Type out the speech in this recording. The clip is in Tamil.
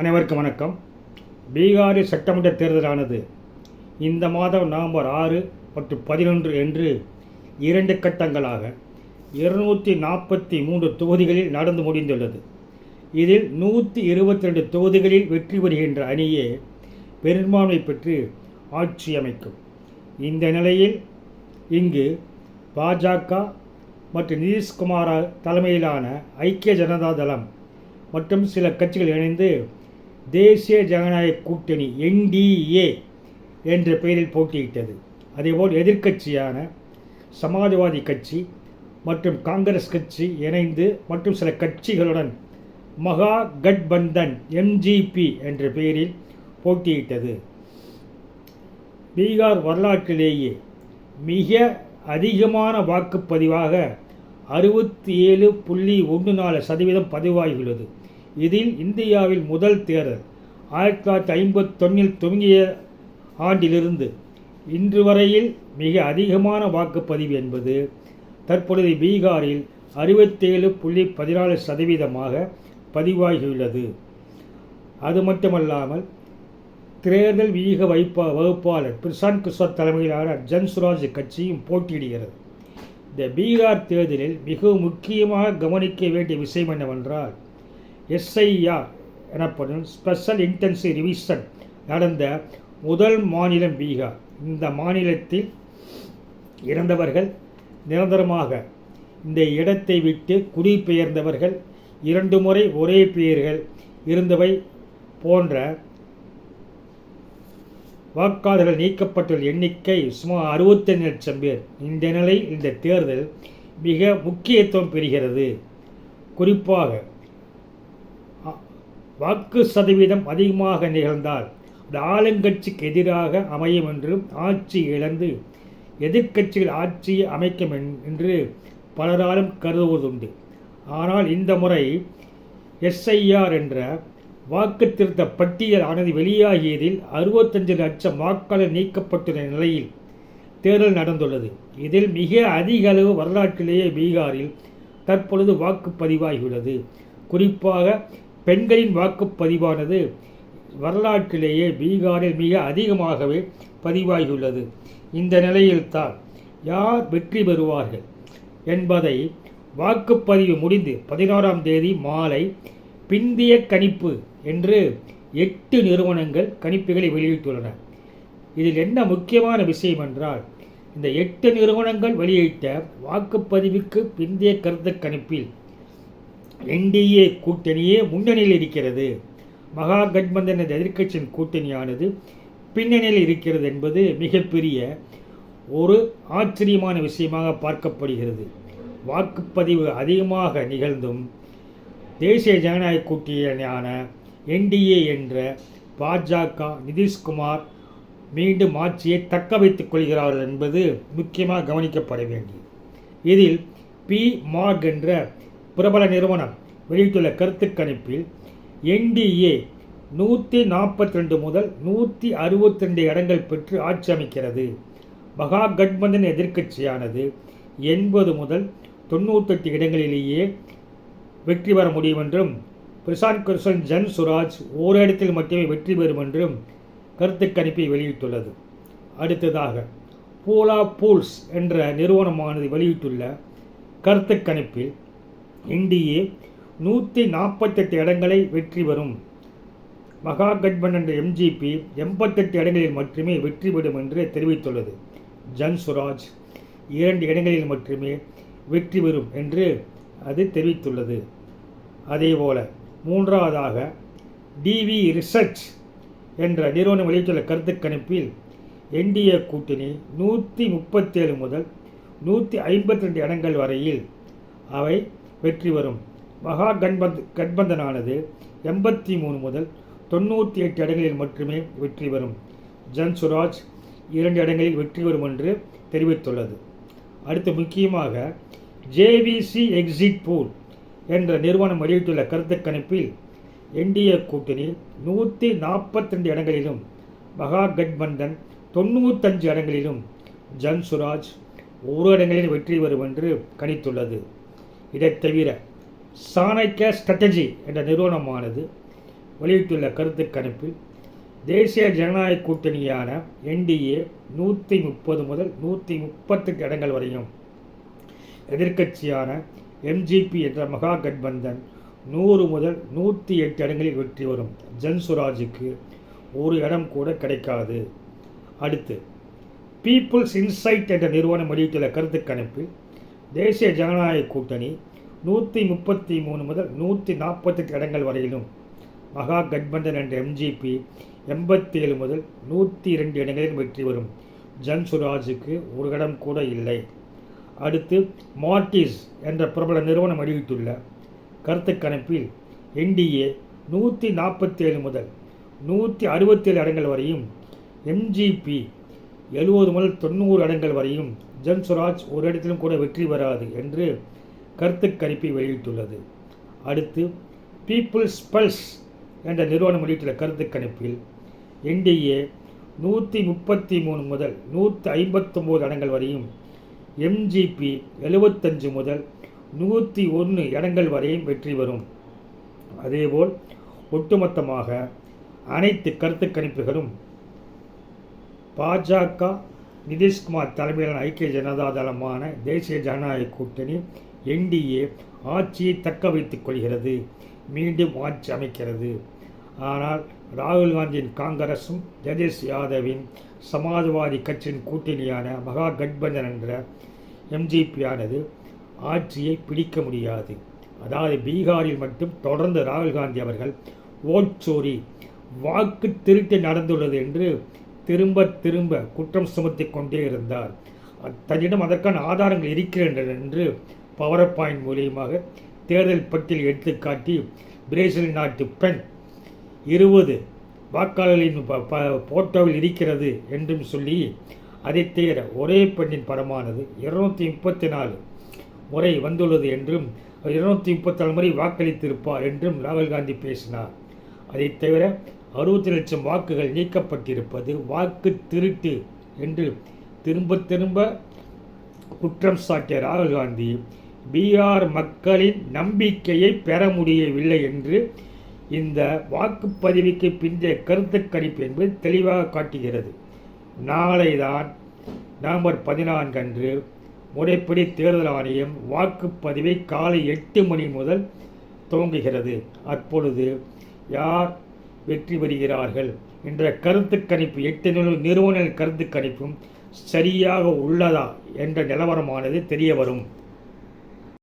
அனைவருக்கும் வணக்கம். பீகாரில் சட்டமன்ற தேர்தலானது இந்த மாதம் நவம்பர் ஆறு மற்றும் பதினொன்று என்று இரண்டு கட்டங்களாக இருநூற்றி நாற்பத்தி மூன்று தொகுதிகளில் நடந்து முடிந்துள்ளது. இதில் நூற்றி இருபத்தி ரெண்டு தொகுதிகளில் வெற்றி பெறுகின்ற அணியே பெரும்பான்மை பெற்று ஆட்சி அமைக்கும். இந்த நிலையில் இங்கு பாஜக மற்றும் நிதிஷ்குமார் தலைமையிலான ஐக்கிய ஜனதா தளம் மற்றும் சில கட்சிகள் இணைந்து தேசிய ஜனநாயக கூட்டணி என்டிஏ என்ற பெயரில் போட்டியிட்டது. அதேபோல் எதிர்க்கட்சியான சமாஜ்வாதி கட்சி மற்றும் காங்கிரஸ் கட்சி இணைந்து மற்றும் சில கட்சிகளுடன் மகா கட்பந்தன் எம்ஜிபி என்ற பெயரில் போட்டியிட்டது. பீகார் வரலாற்றிலேயே மிக அதிகமான வாக்குப்பதிவாக அறுபத்தி ஏழு புள்ளி ஒன்று நாலு சதவீதம் பதிவாகியுள்ளது. இதில் இந்தியாவில் முதல் தேர்தல். ஆயிரத்தி தொள்ளாயிரத்தி ஐம்பத்தொன்னில் துவங்கிய ஆண்டிலிருந்து இன்று வரையில் மிக அதிகமான வாக்குப்பதிவு என்பது தற்பொழுது பீகாரில் அறுபத்தேழு புள்ளி பதினாலு சதவீதமாக பதிவாகியுள்ளது. அது மட்டுமல்லாமல் தேர்தல் வீக வைப்பா வகுப்பாளர் பிரசாந்த் கிஷோர் தலைமையிலான ஜன்சுராஜ் கட்சியும் போட்டியிடுகிறது. இந்த பீகார் தேர்தலில் மிகவும் முக்கியமாக கவனிக்க வேண்டிய விஷயம் என்னவென்றால் எஸ்ஐஆர் எனப்படும் ஸ்பெஷல் இன்டென்சிவ் ரிவிஷன் நடந்த முதல் மாநிலம் பீகார். இந்த மாநிலத்தில் இறந்தவர்கள் நிரந்தரமாக இந்த இடத்தை விட்டு குடிபெயர்ந்தவர்கள் இரண்டு முறை ஒரே பெயர்கள் இருந்தவை போன்ற வாக்காளர்கள் நீக்கப்பட்டுள்ள எண்ணிக்கை சுமார் அறுபத்தஞ்சு லட்சம் பேர். இந்த நிலை இந்த தேர்தல் மிக முக்கியத்துவம் பெறுகிறது. குறிப்பாக வாக்கு சதவீதம் அதிகமாக நிகழ்ந்தால் அது ஆளுங்கட்சிக்கு எதிராக அமையும் என்றும் ஆட்சி இழந்து எதிர்க்கட்சிகள் ஆட்சியை அமைக்கும் என்று பலராலும் கருதுவதுண்டு. ஆனால் இந்த முறை எஸ்ஐஆர் என்ற வாக்கு திருத்த பட்டியல் ஆனது வெளியாகியதில் அறுபத்தஞ்சு லட்சம் வாக்காளர் நீக்கப்பட்டுள்ள நிலையில் தேர்தல் நடந்துள்ளது. இதில் மிக அதிக அளவு வரலாற்றிலேயே பீகாரில் தற்பொழுது வாக்குப்பதிவாகியுள்ளது. குறிப்பாக பெண்களின் வாக்குப்பதிவானது வரலாற்றிலேயே பீகாரில் மிக அதிகமாகவே பதிவாகியுள்ளது. இந்த நிலையில்தான் யார் வெற்றி பெறுவார்கள் என்பதை வாக்குப்பதிவு முடிந்து பதினோராம் தேதி மாலை பிந்திய கணிப்பு என்று எட்டு நிறுவனங்கள் கணிப்புகளை வெளியிட்டுள்ளன. இதில் என்ன முக்கியமான விஷயம் என்றால் இந்த எட்டு நிறுவனங்கள் வெளியிட்ட வாக்குப்பதிவுக்கு பிந்தைய கருத்து கணிப்பில் என்டிஏ கூட்டணியே முன்னணியில் இருக்கிறது. மகா கட்பந்தன் எதிர்க்கட்சியின் கூட்டணியானது பின்னணியில் இருக்கிறது என்பது மிகப்பெரிய ஒரு ஆச்சரியமான விஷயமாக பார்க்கப்படுகிறது. வாக்குப்பதிவு அதிகமாக நிகழ்ந்தும் தேசிய ஜனநாயக கூட்டணியான என்டிஏ என்ற பாஜக நிதிஷ்குமார் மீண்டும் ஆட்சியை தக்க வைத்துக் கொள்கிறார்கள் என்பது முக்கியமாக கவனிக்கப்பட வேண்டியது. இதில் பி மார்க் என்ற பிரபல நிறுவனம் வெளியிட்டுள்ள கருத்து கணிப்பில் என்டிஏ நூற்றி நாற்பத்தி ரெண்டு முதல் நூற்றி அறுபத்தி ரெண்டு இடங்கள் பெற்று ஆட்சி அமைக்கிறது. மகா கட்பந்தன் எதிர்க்கட்சியானது எண்பது முதல் தொண்ணூத்தெட்டு இடங்களிலேயே வெற்றி பெற முடியும் என்றும் பிரசாந்த் கிருஷ்ணன் ஜன் சுராஜ் ஓரிடத்தில் மட்டுமே வெற்றி பெறும் என்றும் கருத்து கணிப்பை வெளியிட்டுள்ளது. அடுத்ததாக போலா பூல்ஸ் என்ற நிறுவனமானது வெளியிட்டுள்ள கருத்து கணிப்பில் என்டிஏ நூற்றி நாற்பத்தெட்டு இடங்களை வெற்றி பெறும். மகாகட்பன் என்ற எம்ஜிபி எண்பத்தெட்டு இடங்களில் மட்டுமே வெற்றி பெறும் என்று தெரிவித்துள்ளது. ஜன் சுராஜ் இரண்டு இடங்களில் மட்டுமே வெற்றி பெறும் என்று அது தெரிவித்துள்ளது. அதேபோல மூன்றாவதாக டிவி ரிசர்ச் என்ற நிறுவனம் வெளியிட்டுள்ள கருத்து கணிப்பில் என்டிஏ கூட்டணி நூற்றி முப்பத்தேழு முதல் நூற்றி ஐம்பத்தி ரெண்டு இடங்கள் வரையில் அவை வெற்றி வரும். மகா கண்பந்த் கட்பந்தனானது எண்பத்தி மூணு முதல் தொண்ணூற்றி எட்டு இடங்களில் மட்டுமே வெற்றி வரும். ஜன் சுராஜ் இரண்டு இடங்களில் வெற்றி வரும் என்று தெரிவித்துள்ளது. அடுத்து முக்கியமாக ஜேவிசி எக்ஸிட் பூல் என்ற நிறுவனம் வெளியிட்டுள்ள கருத்து கணிப்பில் என்டிஏ கூட்டணி நூற்றி நாற்பத்தி ரெண்டு இடங்களிலும் மகா கட்பந்தன் தொண்ணூத்தஞ்சு இடங்களிலும் ஜன் சுராஜ் ஒரு இடங்களில் வெற்றி வரும் என்று கணித்துள்ளது. இதைத் தவிர சாணக்கிய ஸ்ட்ராட்டஜி என்ற நிறுவனமானது வெளியிட்டுள்ள கருத்து கணிப்பில் தேசிய ஜனநாயக கூட்டணியான என்டிஏ நூற்றி முப்பது முதல் நூற்றி முப்பத்தெட்டு இடங்கள் வரையும் எதிர்க்கட்சியான எம்ஜிபி என்ற மகா கட்பந்தன் நூறு முதல் நூற்றி எட்டு இடங்களில் வெற்றி வரும் ஜன்சுராஜுக்கு ஒரு இடம் கூட கிடைக்காது. அடுத்து பீப்புள்ஸ் இன்சைட் என்ற நிறுவனம் வெளியிட்டுள்ள கருத்து கணிப்பில் தேசிய ஜனநாயக கூட்டணி நூற்றி முப்பத்தி மூணு முதல் நூற்றி நாற்பத்தெட்டு இடங்கள் வரையிலும் மகா கட்பந்தன் என்ற எம்ஜிபி எண்பத்தேழு முதல் நூற்றி இரண்டு இடங்களில் வெற்றி வரும் ஜன்சுராஜுக்கு ஒரு இடம் கூட இல்லை. அடுத்து மார்டிஸ் என்ற பிரபல நிறுவனம் வெளியிட்டுள்ள கருத்து கணிப்பில் என்டிஏ நூற்றி நாற்பத்தேழு முதல் நூற்றி அறுபத்தேழு இடங்கள் வரையும் எம்ஜிபி எழுபது முதல் தொண்ணூறு இடங்கள் வரையும் ஜன்சுராஜ் ஒரு இடத்திலும் கூட வெற்றி பெறாது என்று கருத்து கணிப்பை வெளியிட்டுள்ளது. அடுத்து பீப்புள்ஸ் பல்ஸ் என்ற நிறுவனம் வெளியிட்டுள்ள கருத்து கணிப்பில் என்டிஏ நூற்றி முப்பத்தி மூணு முதல் நூற்றி ஐம்பத்தொம்போது இடங்கள் வரையும் எம்ஜிபி எழுபத்தஞ்சு முதல் நூற்றி ஒன்று இடங்கள் வரையும் வெற்றி பெறும். அதேபோல் ஒட்டுமொத்தமாக அனைத்து கருத்து கணிப்புகளும் பாஜக நிதிஷ்குமார் தலைமையிலான ஐக்கிய ஜனதா தளமான தேசிய ஜனநாயக கூட்டணி என்டிஏ ஆட்சியை தக்க வைத்துக் கொள்கிறது. மீண்டும் ஆட்சி அமைக்கிறது. ஆனால் ராகுல் காந்தியின் காங்கிரஸும் ஜதேஷ் யாதவின் சமாஜ்வாதி கட்சியின் கூட்டணியான மகா கட்பந்தன் என்ற எம்ஜிபியானது ஆட்சியை பிடிக்க முடியாது. அதாவது பீகாரில் மட்டும் தொடர்ந்து ராகுல் காந்தி அவர்கள் ஓட்சோரி வாக்கு திருட்டு நடந்துள்ளது என்று திரும்ப திரும்ப குற்றம் சுமத்தி கொண்டே இருந்தார். தன்னிடம் அதற்கான ஆதாரங்கள் இருக்கின்றன என்று பவர் பாயிண்ட் மூலியமாக தேர்தல் பட்டியல் எடுத்துக்காட்டி பிரேசில் நாட்டு பெண் இருபது வாக்காளர்களின் போட்டோவில் இருக்கிறது என்றும் சொல்லி அதை தவிர ஒரே பெண்ணின் படமானது இருநூற்றி முப்பத்தி நாலு முறை வந்துள்ளது என்றும் இருநூத்தி முப்பத்தி நாலு முறை வாக்களித்திருப்பார் என்றும் ராகுல் காந்தி பேசினார். அதை தவிர அறுபத்தி லட்சம் வாக்குகள் நீக்கப்பட்டிருப்பது வாக்கு திருட்டு என்று திரும்ப திரும்ப குற்றம் சாட்டிய ராகுல் காந்தி பீகார் மக்களின் நம்பிக்கையை பெற முடியவில்லை என்று இந்த வாக்குப்பதிவுக்கு பிந்தைய கருத்து கணிப்பு என்பது தெளிவாக காட்டுகிறது. நாளை தான் நவம்பர் பதினான்கு அன்று முறைப்படி தேர்தல் ஆணையம் வாக்குப்பதிவை காலை எட்டு மணி முதல் துவங்குகிறது. அப்பொழுது யார் வெற்றி பெறுகிறார்கள். என்ற கருத்து கணிப்பு எட்டு நிறுவன கருத்து கணிப்பும் சரியாக உள்ளதா என்ற நிலவரமானது தெரிய வரும்.